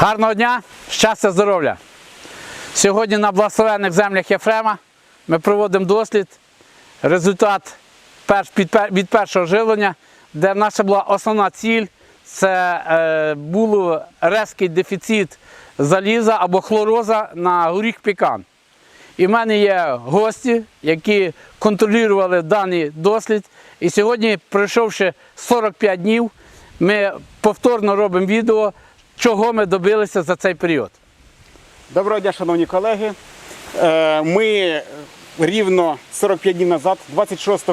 Гарного дня, щастя, здоров'я! Сьогодні на благословенних землях Єфрема ми проводимо дослід, результат від першого живлення, де наша була основна ціль це е, був резкий дефіцит заліза або хлороза на горіх пікан. І в мене є гості, які контролювали даний дослід. І сьогодні, пройшовши 45 днів, ми повторно робимо відео, чого ми добилися за цей період. Доброго дня, шановні колеги. Е, Ми рівно 45 днів назад, 26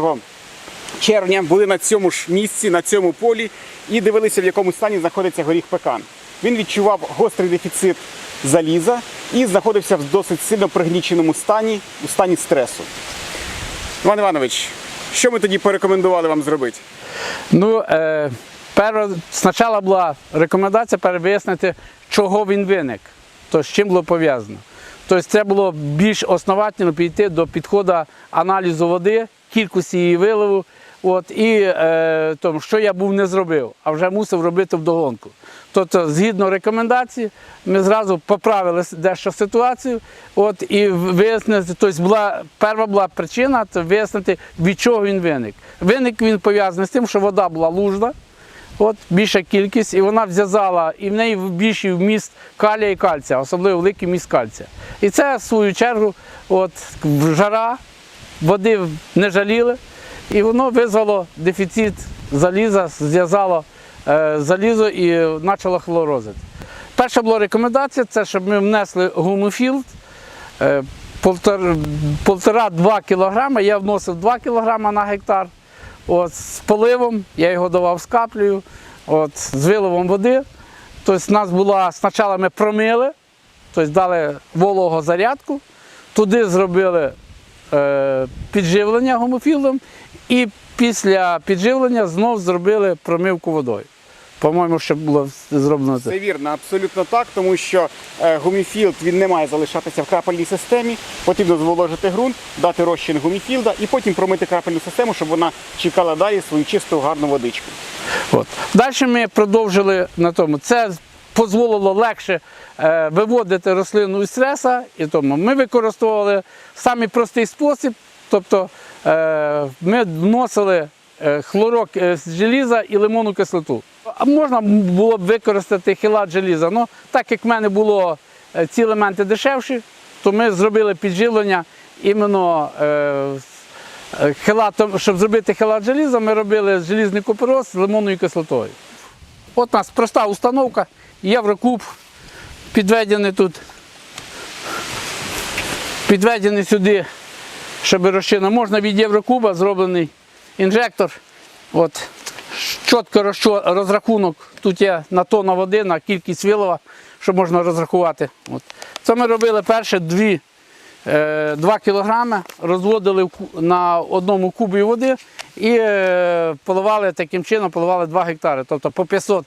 червня, були на цьому ж місці, на цьому полі і дивилися, в якому стані знаходиться горіх пекан. Він відчував гострий дефіцит заліза і знаходився в досить сильно пригніченому стані, у стані стресу. Іван Іванович, що ми тоді порекомендували вам зробити? Ну, е, спочатку була рекомендація перевияснити, чого він виник, то з чим було пов'язано. Тобто це було більш основательно підійти до підходу аналізу води, кількості її виливу, от, і е, тому, що я був не зробив, а вже мусив робити вдогонку. Тобто, згідно рекомендацій, ми зразу поправили дещо ситуацію, от, і вияснити, тобто була, перша була причина це вияснити, від чого він виник. Виник він пов'язаний з тим, що вода була лужна, От більша кількість, і вона зв'язала, і в неї більший вміст калія і кальція, особливо великий вміст кальція. І це, в свою чергу, от, жара, води не жаліли, і воно визвало дефіцит заліза, зв'язало е, залізо і почало хлорозити. Перша була рекомендація, це щоб ми внесли гумофілд, е, полтор- полтора-два кілограми, я вносив 2 кілограми на гектар. От, з поливом, я його давав з каплею, от, з виловом води. Тобто, нас була, спочатку ми промили, тобто дали волого зарядку, туди зробили е, підживлення гомофілом і після підживлення знов зробили промивку водою. По-моєму, ще було зроблено це. Це вірно, абсолютно так, тому що е, гуміфілд він не має залишатися в крапельній системі. Потрібно зволожити ґрунт, дати розчин гуміфілда і потім промити крапельну систему, щоб вона чекала далі свою чисту гарну водичку. От. Далі ми продовжили на тому. Це дозволило легше е, виводити рослину із стреса, і тому ми використовували самий простий спосіб, тобто е, ми вносили е, хлорок е, з желіза і лимонну кислоту. Можна було б використати хілат желіза. Ну, так як в мене було е, ці елементи дешевші, то ми зробили підживлення іменно е, Е, Хелатом, щоб зробити хелат желіза, ми робили желізний купероз з лимонною кислотою. От у нас проста установка, Єврокуб, підведений тут, підведений сюди, щоб розчина. Можна від Єврокуба зроблений інжектор. От, чітко розрахунок. Тут є на тонна води, на кількість вилова, що можна розрахувати. От. Це ми робили перші дві 2 кілограми, розводили на одному кубі води і е, поливали таким чином, поливали 2 гектари. Тобто по 500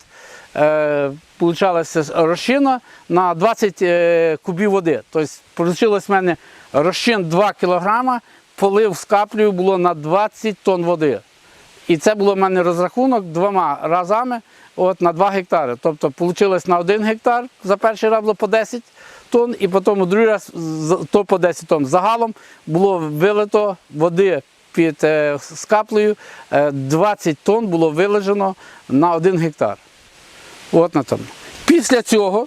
е, получалася розчина на 20 е, кубів води. Тобто вийшло в мене розчин 2 кілограма, полив з каплею було на 20 тонн води. І це було в мене розрахунок двома разами от, на 2 гектари. Тобто вийшло на 1 гектар, за перший раз було по 10 тонн, і потім у другий раз то по 10 тонн. Загалом було вилито води під е, з каплею, е, 20 тонн було вилежено на 1 гектар. От на тому. Після цього,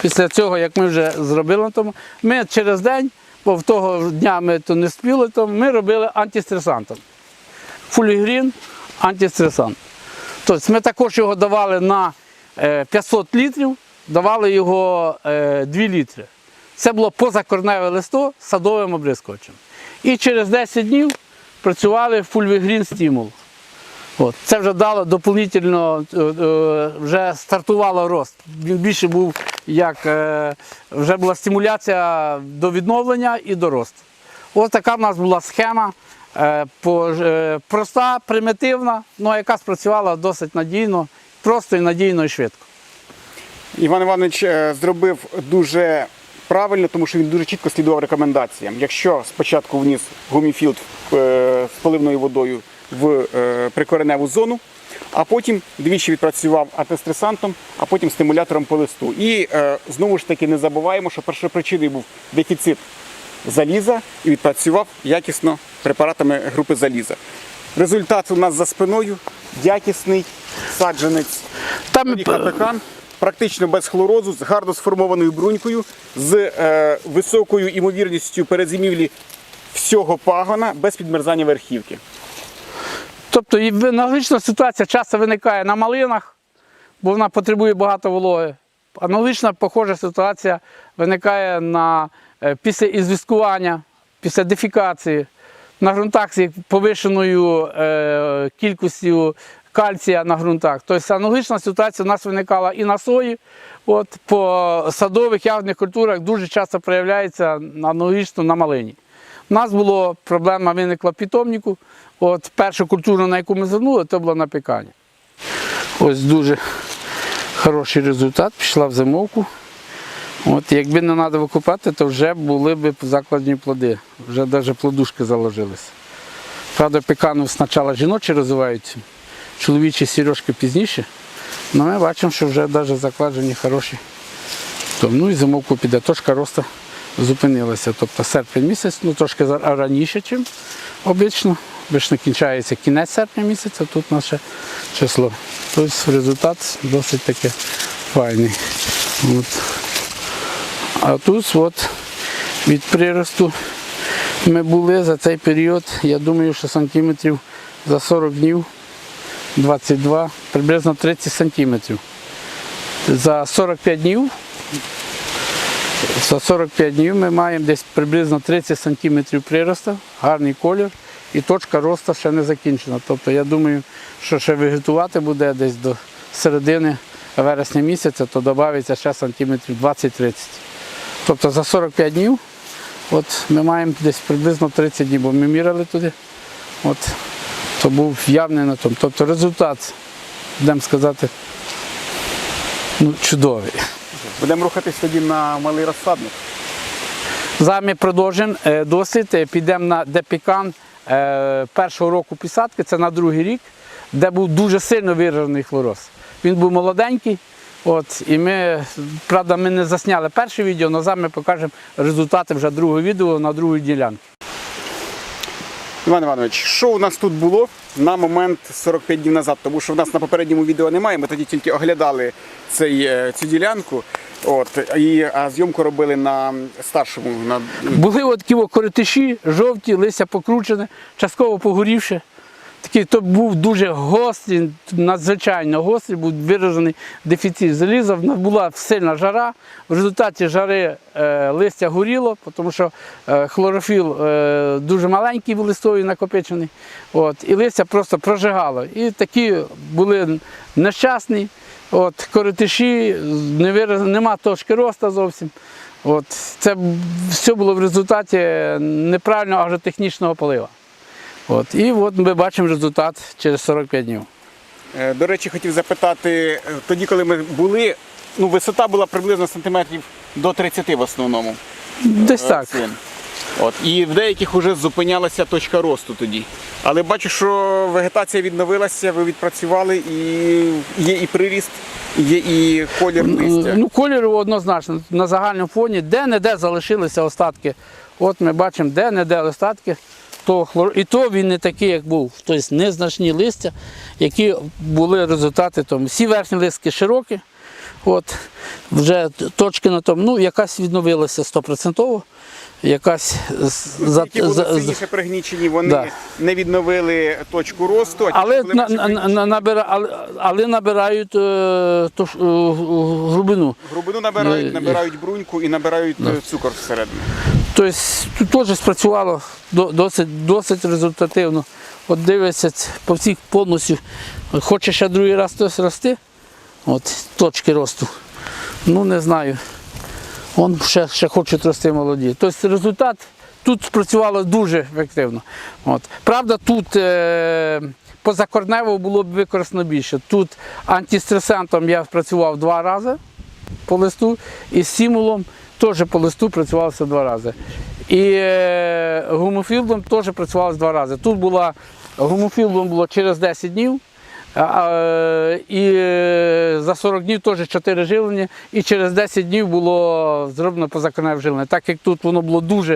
після цього, як ми вже зробили на тому, ми через день, бо в того дня ми то не спіли, то ми робили антистресантом. Фулігрін, антистресант. Тобто ми також його давали на е, 500 літрів, давали його е, 2 літри. Це було позакорневе листо з садовим обрискувачем. І через 10 днів працювали фульвігрін стимул. От. Це вже дало дополнительно, е, е, вже стартувало рост. Він більше був як е, вже була стимуляція до відновлення і до росту. Ось така в нас була схема. Е, е, Проста, примітивна, але яка спрацювала досить надійно, просто і надійно і швидко. Іван Іванович е, зробив дуже правильно, тому що він дуже чітко слідував рекомендаціям. Якщо спочатку вніс гуміфілд з поливною водою в прикореневу зону, а потім двічі відпрацював антистресантом, а потім стимулятором по листу. І знову ж таки не забуваємо, що першопричиною був дефіцит заліза і відпрацював якісно препаратами групи заліза. Результат у нас за спиною якісний саджанець Там Полікапекан, практично без хлорозу, з гарно сформованою брунькою, з е, високою імовірністю перезимівлі всього пагона без підмерзання верхівки. Тобто аналогічна ситуація часто виникає на малинах, бо вона потребує багато вологи. Аналогічна похожа ситуація виникає на, е, після ізвісткування, після дефікації, на ґрунтах з повишеною е, кількістю кальція на ґрунтах. Тобто аналогічна ситуація у нас виникала і на сої. От, по садових ягодних культурах дуже часто проявляється аналогічно на малині. У нас була проблема виникла в питомнику. От першу культуру, на яку ми звернули, це була напікання. Ось дуже хороший результат, пішла в зимовку. От, якби не треба викупати, то вже були б закладні плоди. Вже навіть плодушки заложилися. Правда, пекану спочатку жіночі розвиваються, чоловічі сірожки пізніше. Але ми бачимо, що вже навіть закладені хороші. Ну і зимовку піде, трошки роста зупинилася. Тобто серпень місяць, ну трошки раніше, ніж обично. Обично кінчається кінець серпня місяця, тут наше число. Тобто результат досить таки файний. А тут от, від приросту ми були за цей період, я думаю, що сантиметрів за 40 днів 22, приблизно 30 сантиметрів. За 45 днів за 45 днів ми маємо десь приблизно 30 см приросту, гарний колір, і точка росту ще не закінчена. Тобто я думаю, що ще вегетувати буде десь до середини вересня місяця, то додається ще сантиметрів 20-30. Тобто за 45 днів от ми маємо десь приблизно 30 днів, бо ми міряли туди. От, то був явний на тому. Тобто результат, будемо сказати, ну, чудовий. Будемо рухатись тоді на малий розсадник. Зараз ми продовжимо е, досвід, е, підемо на депікан е, першого року пісадки, це на другий рік, де був дуже сильно виражений хлороз. Він був молоденький. От, і ми, правда, ми не засняли перше відео, але зараз ми покажемо результати вже другого відео на другій ділянці. Іван Іванович, що у нас тут було на момент 45 днів назад? Тому що в нас на попередньому відео немає. Ми тоді тільки оглядали цей, е, цю ділянку. От, і, а зйомку робили на старшому. На... Були от коротиші, жовті, листя покручене, частково погорівши. Такий то був дуже гострий, надзвичайно гострий, був виражений дефіцит заліза. Була сильна жара. В результаті жари е, листя горіло, тому що е, хлорофіл е, дуже маленький був листовий накопичений. От, і листя просто прожигало. І такі були нещасні. От, коротиші, не вираз... нема точки росту зовсім. От, це все було в результаті неправильного агротехнічного полива. От, і от ми бачимо результат через 45 днів. Е, До речі, хотів запитати, е, тоді, коли ми були, ну, висота була приблизно сантиметрів до 30 в основному. Десь е, так. От. І в деяких вже зупинялася точка росту тоді. Але бачу, що вегетація відновилася, ви відпрацювали, і є і приріст, є і колір листя. Ну, колір однозначно на загальному фоні, де-не-де залишилися остатки. От ми бачимо, де-не-де остатки. То хлор... І то він не такий, як був. Тобто незначні листя, які були результати тому. Всі верхні листки широкі, от, вже точки на тому, ну, якась відновилася стопроцентово, якась за, Які були за- за- сильніше пригнічені, вони Да. не відновили точку росту, але, на, на, набира, але, але набирають е, ж, е, грубину. Глибину набирають, Е, набирають бруньку і набирають е, цукор всередину. Тобто тут теж спрацювало досить, досить результативно. От дивиться по всіх повністю. Хоче ще другий раз хтось рости, от точки росту. Ну не знаю. Вон ще, ще хочуть рости молоді. Тобто результат тут спрацювало дуже ефективно. От. Правда, тут е, позакорнево було б використано більше. Тут антистресантом я працював два рази по листу, і сімулом теж по листу працювалося два рази. І е, гумофілдом теж працювалося два рази. Тут була гумофілдом було через 10 днів, і е, за 40 днів теж 4 живлення, і через 10 днів було зроблено позаконне вживлення. Так як тут воно було дуже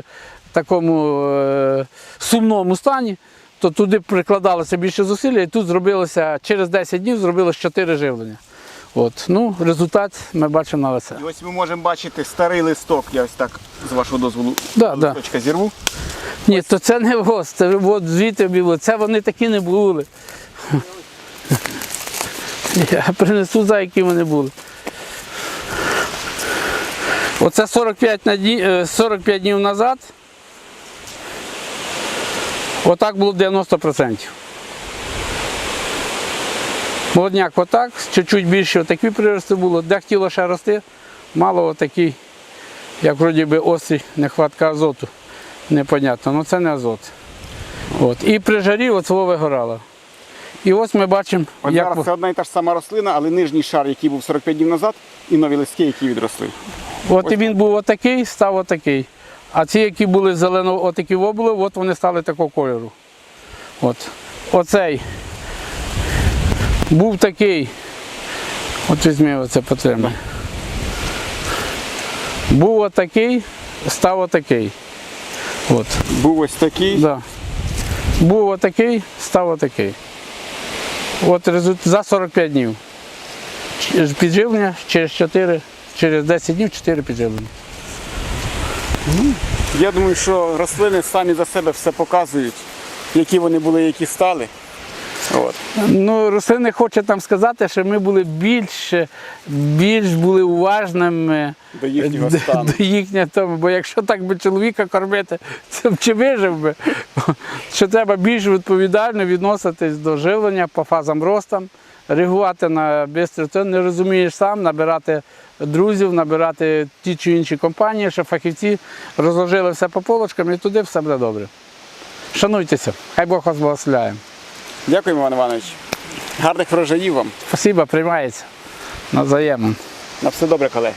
в такому е, сумному стані, то туди прикладалося більше зусилля, і тут зробилося через 10 днів зробилось 4 живлення. От. Ну, результат ми бачимо на лице. І ось ми можемо бачити старий листок. Я ось так з вашого дозволу Да, да. зірву. Ні, то це не ВОЗ, це от звідти було. Це вони такі не були. Я принесу за які вони були. Оце 45, на дні, е, 45 днів назад. Отак було 90%. Молодняк отак, чуть-чуть більше отакі прирости було, де хотіло ще рости, мало отакий, як вроді би осі, нехватка азоту. Непонятно, ну це не азот. От. І при жарі оцього вигорало. І ось ми бачимо, От як зараз це одна і та ж сама рослина, але нижній шар, який був 45 днів назад, і нові листки, які відросли. от і він був отакий, став отакий. А ці, які були зелено, отакі були, от вони стали такого кольору. От. Оцей був такий. От візьми оце потримай. Був отакий, став отакий. От. Був ось такий. Да. Був отакий, став отакий. От за 45 днів. Підживлення через 4, через 10 днів 4 підживлення. Я думаю, що рослини самі за себе все показують, які вони були, які стали. От. Ну, рослини хоче там сказати, що ми були більш, більш були уважними До їхнього стану. до їхнього тому. Бо якщо так би чоловіка кормити, це чи вижив би. Що треба більш відповідально відноситись до живлення по фазам ростам, реагувати на бистро. Ти не розумієш сам, набирати друзів, набирати ті чи інші компанії, що фахівці розложили все по полочкам і туди все буде добре. Шануйтеся, хай Бог вас благословляє. Дякуємо, Іван Іванович. Гарних врожаїв вам. Спасибо, приймається. Навзаємно. На все добре, колеги.